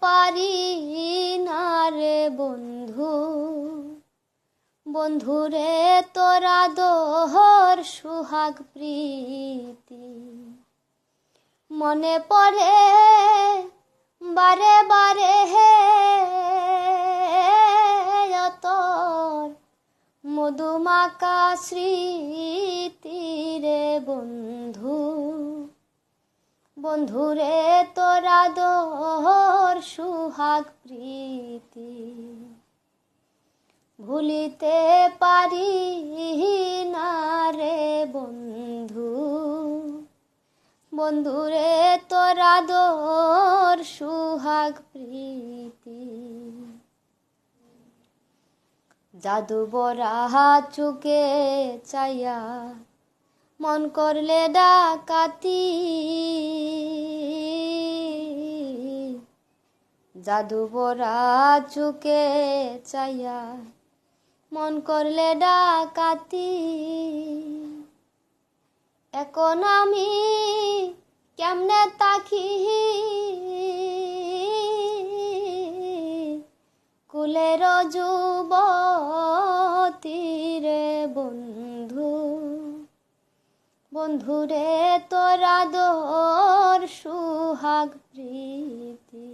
পারি না রে বন্ধু। বন্ধুরে তোরা দোহর সুহাগ প্রীতি। মনে পড়ে বারে বারে হে মধুমাকা স্মৃতি বন্ধুরে, তোরা দোহর সুহাগ প্রীতি। ভুলিতে পারি না রে বন্ধু। বন্ধুরে, তোরা দোর সুহাগ প্রীতি। জাদু বরা চুকে চাইয়া মন করলে ডাকাতি। জাদু বরা চুকে চাইয়া মন করলে ডাকাতি। এখন আমি কেমনে তাকি বন্ধুরে, তোরা দোর সুহাগ প্রীতি।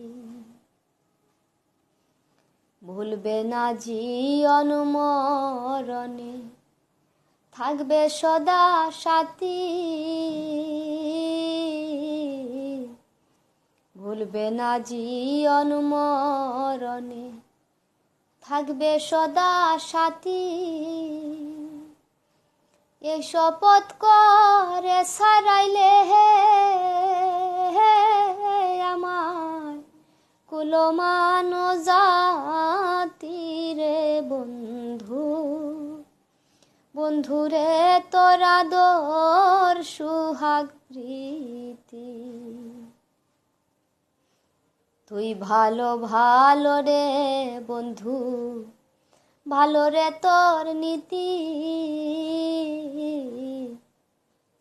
ভুলবে না জীবন মরণে, থাকবে সদা সাথী। ভুলবে না জীবন মরণে, থাকবে সদা সাথী। শপথ করে সারাইলে হে আমার কুলমানো জাতি রে বন্ধু। বন্ধুরে তোরা দোর সুহাগ প্রীতি। তুই ভালো ভালো রে বন্ধু। ভালো রে তোর নীতি।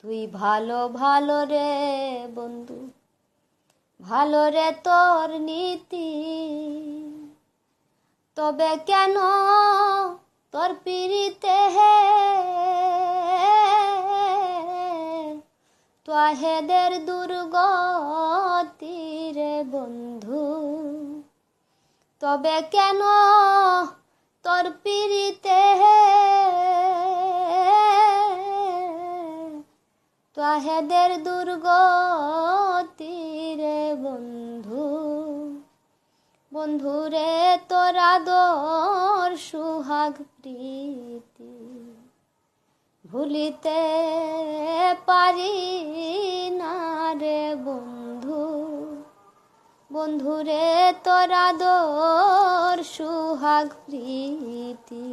তুই ভালো ভালো রে বন্ধু, ভালো রে তোর নীতি। তবে কেন তোর পিড়িতে হে? তোহেদের দুর্গতি রে বন্ধু, তবে কেন তোর পিড়িতে তোহেদের দুর্গতি রে বন্ধু। বন্ধুরে তোরা দোর সুহাগ প্রীতি। ভুলিতে পারি না রে বন্ধু। বন্ধুরে তোরা দোর সুহাগ প্রীতি।